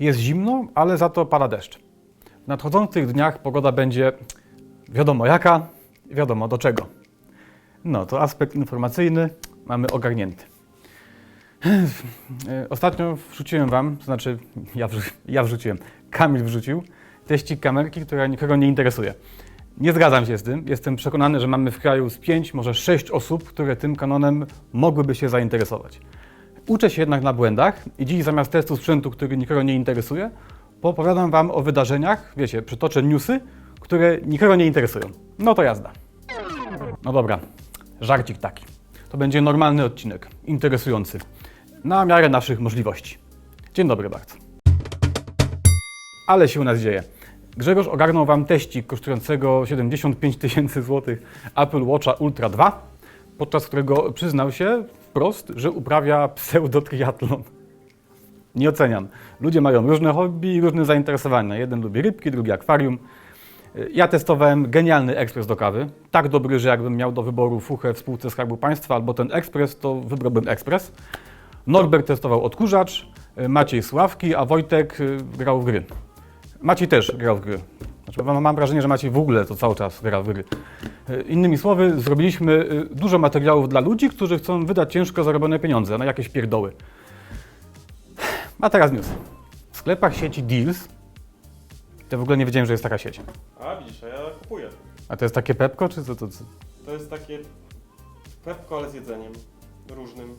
Jest zimno, ale za to pada deszcz. W nadchodzących dniach pogoda będzie wiadomo jaka, wiadomo do czego. No, to aspekt informacyjny mamy ogarnięty. Ostatnio wrzuciłem Wam, to znaczy ja, wrzu- ja wrzuciłem, Kamil wrzucił teścik kamerki, która nikogo nie interesuje. Nie zgadzam się z tym. Jestem przekonany, że mamy w kraju z pięć, może sześć osób, które tym kanonem mogłyby się zainteresować. Uczę się jednak na błędach i dziś zamiast testu sprzętu, który nikogo nie interesuje, poopowiadam Wam o wydarzeniach, wiecie, przytoczę newsy, które nikogo nie interesują. No to jazda. No dobra, żarcik taki. To będzie normalny odcinek, interesujący, na miarę naszych możliwości. Dzień dobry bardzo. Ale się u nas dzieje. Grzegorz ogarnął Wam teścik kosztującego 75 tysięcy złotych Apple Watcha Ultra 2, podczas którego przyznał się wprost, że uprawia pseudotriatlon. Nie oceniam. Ludzie mają różne hobby i różne zainteresowania. Jeden lubi rybki, drugi akwarium. Ja testowałem genialny ekspres do kawy. Tak dobry, że jakbym miał do wyboru fuchę w spółce Skarbu Państwa albo ten ekspres, to wybrałbym ekspres. Norbert testował odkurzacz, y, Maciej Sławki, a Wojtek y, grał w gry. Maciej też grał w gry. Znaczy, mam mam wrażenie, że Maciej w ogóle to cały czas gra w gry. Y, Innymi słowy, zrobiliśmy y, dużo materiałów dla ludzi, którzy chcą wydać ciężko zarobione pieniądze na jakieś pierdoły. A teraz news. W sklepach sieci Deals, to w ogóle nie wiedziałem, że jest taka sieć. A widzisz, a ja kupuję. A to jest takie Pepko, czy co to? co? To jest takie Pepko, ale z jedzeniem różnym.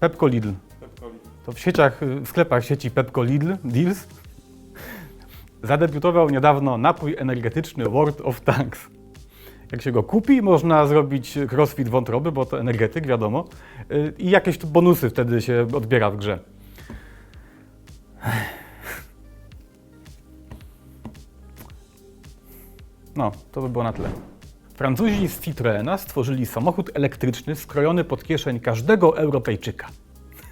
Pepko Lidl. Pepko Lidl. To w sieciach, w sklepach sieci Pepko Lidl, Deals, zadebiutował niedawno napój energetyczny World of Tanks. Jak się go kupi, można zrobić crossfit wątroby, bo to energetyk, wiadomo, y, i jakieś bonusy wtedy się odbiera w grze. No, to by było na tyle. Francuzi z Citroena stworzyli samochód elektryczny skrojony pod kieszeń każdego Europejczyka.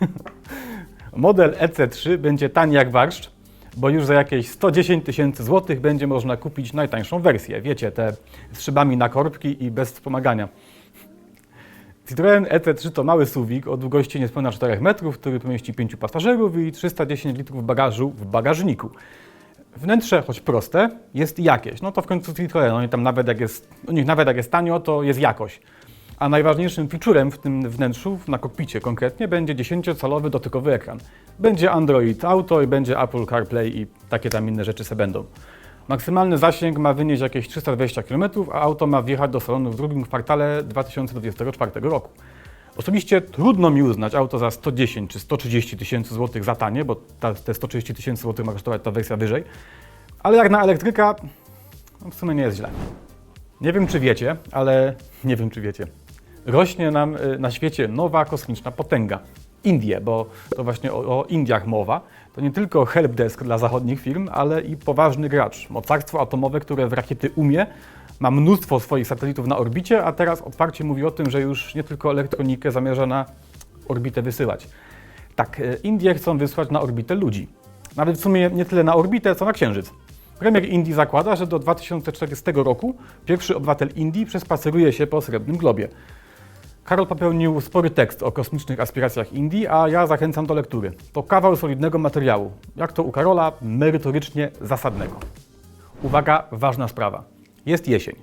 Model EC3 będzie tani jak barszcz, bo już za jakieś 110 tysięcy złotych będzie można kupić najtańszą wersję. Wiecie, te z szybami na korbki i bez wspomagania. Citroen EC3 to mały suwik o długości niespełna 4 metrów, który pomieści 5 pasażerów i 310 litrów bagażu w bagażniku. Wnętrze, choć proste, jest jakieś. No to w końcu Citroen, oni tam nawet jak jest, u nich nawet jak jest tanio, to jest jakość. A najważniejszym featurem w tym wnętrzu, na kokpicie konkretnie, będzie 10-calowy dotykowy ekran. Będzie Android Auto i będzie Apple CarPlay i takie tam inne rzeczy se będą. Maksymalny zasięg ma wynieść jakieś 320 km, a auto ma wjechać do salonu w drugim kwartale 2024 roku. Osobiście trudno mi uznać auto za 110 czy 130 tysięcy złotych za tanie, bo ta, te 130 tysięcy złotych ma kosztować ta wersja wyżej, ale jak na elektryka, no w sumie nie jest źle. Nie wiem, czy wiecie, ale nie wiem, czy wiecie. Rośnie nam y, na świecie nowa kosmiczna potęga. Indie, bo to właśnie o, o Indiach mowa. To nie tylko helpdesk dla zachodnich firm, ale i poważny gracz. Mocarstwo atomowe, które w rakiety umie, ma mnóstwo swoich satelitów na orbicie, a teraz otwarcie mówi o tym, że już nie tylko elektronikę zamierza na orbitę wysyłać. Tak, y, Indie chcą wysłać na orbitę ludzi. Nawet w sumie nie tyle na orbitę, co na Księżyc. Premier Indii zakłada, że do 2040 roku pierwszy obywatel Indii przespaceruje się po srebrnym globie. Karol popełnił spory tekst o kosmicznych aspiracjach Indii, a ja zachęcam do lektury. To kawał solidnego materiału. Jak to u Karola, merytorycznie zasadnego. Uwaga, ważna sprawa. Jest jesień.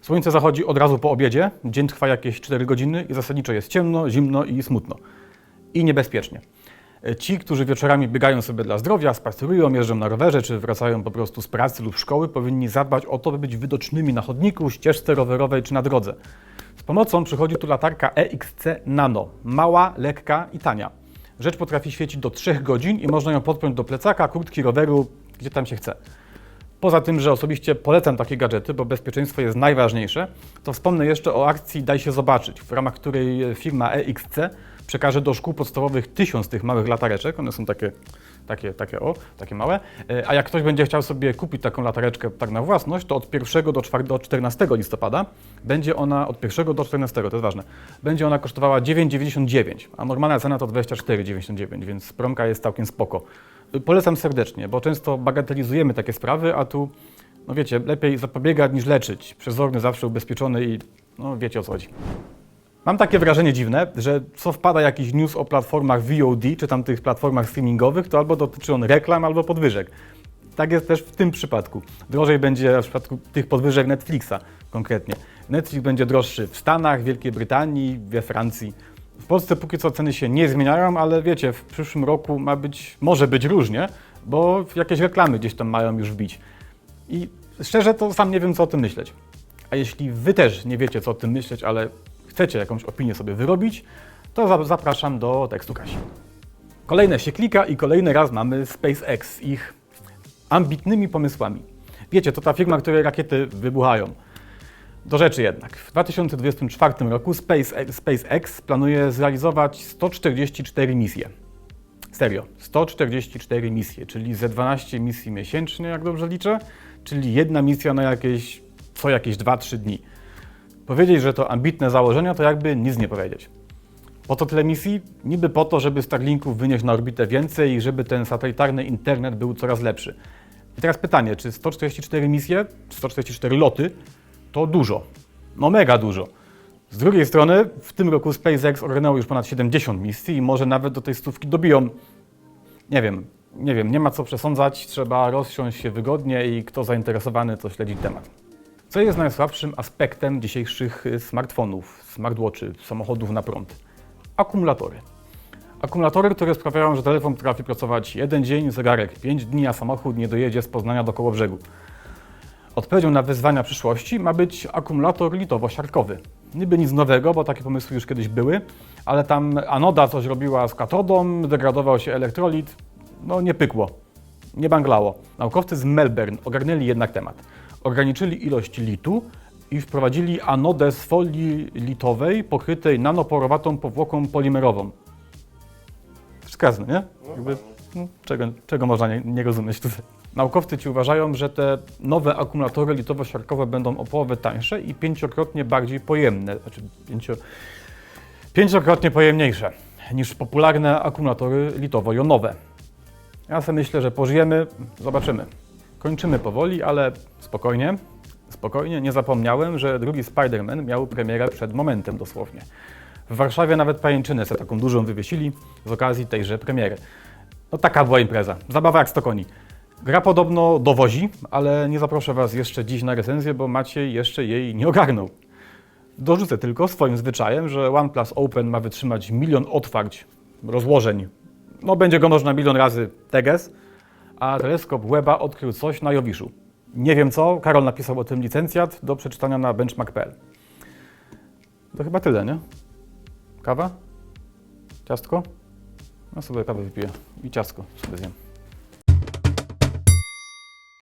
Słońce zachodzi od razu po obiedzie, dzień trwa jakieś 4 godziny i zasadniczo jest ciemno, zimno i smutno. I niebezpiecznie. Ci, którzy wieczorami biegają sobie dla zdrowia, spacerują, jeżdżą na rowerze, czy wracają po prostu z pracy lub szkoły, powinni zadbać o to, by być widocznymi na chodniku, ścieżce rowerowej czy na drodze. Z pomocą przychodzi tu latarka EXC Nano. Mała, lekka i tania. Rzecz potrafi świecić do 3 godzin i można ją podpiąć do plecaka, kurtki, roweru, gdzie tam się chce. Poza tym, że osobiście polecam takie gadżety, bo bezpieczeństwo jest najważniejsze, to wspomnę jeszcze o akcji Daj się zobaczyć, w ramach której firma EXC przekaże do szkół podstawowych tysiąc tych małych latareczek. One są takie, takie, takie o, takie małe. E, A jak ktoś będzie chciał sobie kupić taką latareczkę tak na własność, to od 1 do 4, do 14 listopada będzie ona, od 1 do 14, to jest ważne, będzie ona kosztowała 9,99, a normalna cena to 24,99, więc promka jest całkiem spoko. Y, Polecam serdecznie, bo często bagatelizujemy takie sprawy, a tu, no wiecie, lepiej zapobiegać niż leczyć. Przezorny zawsze ubezpieczony i no wiecie o co chodzi. Mam takie wrażenie dziwne, że co wpada jakiś news o platformach VOD, czy tam tych platformach streamingowych, to albo dotyczy on reklam, albo podwyżek. Tak jest też w tym przypadku. Drożej będzie w przypadku tych podwyżek Netflixa konkretnie. Netflix będzie droższy w Stanach, Wielkiej Brytanii, we Francji. W Polsce póki co ceny się nie zmieniają, ale wiecie, w przyszłym roku ma być, może być różnie, bo jakieś reklamy gdzieś tam mają już wbić. I szczerze to sam nie wiem, co o tym myśleć. A jeśli wy też nie wiecie, co o tym myśleć, ale chcecie jakąś opinię sobie wyrobić, to za- zapraszam do tekstu Kasi. Kolejne się klika i kolejny raz mamy SpaceX z ich ambitnymi pomysłami. Wiecie, to ta firma, której rakiety wybuchają. Do rzeczy jednak. W 2024 roku Space, SpaceX planuje zrealizować 144 misje. Serio, 144 misje, czyli ze 12 misji miesięcznie, jak dobrze liczę, czyli jedna misja na jakieś, co jakieś 2-3 dni. Powiedzieć, że to ambitne założenia, to jakby nic nie powiedzieć. Po co tyle misji? Niby po to, żeby Starlinków wynieść na orbitę więcej i żeby ten satelitarny internet był coraz lepszy. I teraz pytanie, czy 144 misje, 144 loty, to dużo? No mega dużo. Z drugiej strony, w tym roku SpaceX ogarnęło już ponad 70 misji i może nawet do tej stówki dobiją. Nie wiem, nie wiem, nie ma co przesądzać, trzeba rozsiąść się wygodnie i kto zainteresowany, to śledzi temat. Co jest najsłabszym aspektem dzisiejszych y, smartfonów, smartwatchy, samochodów na prąd? Akumulatory. Akumulatory, które sprawiają, że telefon potrafi pracować jeden dzień, zegarek 5 dni, a samochód nie dojedzie z Poznania do Kołobrzegu. Odpowiedzią na wyzwania przyszłości ma być akumulator litowo-siarkowy. Niby nic nowego, bo takie pomysły już kiedyś były, ale tam anoda coś robiła z katodą, degradował się elektrolit, no nie pykło, nie banglało. Naukowcy z Melbourne ogarnęli jednak temat. Ograniczyli ilość litu i wprowadzili anodę z folii litowej pokrytej nanoporowatą powłoką polimerową. Wskazne, nie? Jakby- no, czego, czego można nie, nie rozumieć tutaj? Naukowcy ci uważają, że te nowe akumulatory litowo-siarkowe będą o połowę tańsze i pięciokrotnie bardziej pojemne, znaczy pięcio, pięciokrotnie pojemniejsze niż popularne akumulatory litowo-jonowe. Ja sobie myślę, że pożyjemy, zobaczymy. Kończymy powoli, ale spokojnie, spokojnie. Nie zapomniałem, że drugi Spider-Man miał premierę przed momentem dosłownie. W Warszawie nawet pajęczynę sobie taką dużą wywiesili z okazji tejże premiery. No taka była impreza. Zabawa jak sto koni. Gra podobno dowozi, ale nie zaproszę Was jeszcze dziś na recenzję, bo Maciej jeszcze jej nie ogarnął. Dorzucę tylko swoim zwyczajem, że OnePlus Open ma wytrzymać milion otwarć, rozłożeń. No będzie go można milion razy teges, a teleskop Weba odkrył coś na Jowiszu. Nie wiem co, Karol napisał o tym licencjat do przeczytania na benchmark.pl. To chyba tyle, nie? Kawa? Ciastko? No sobie kawę wypiję i ciastko sobie zjem.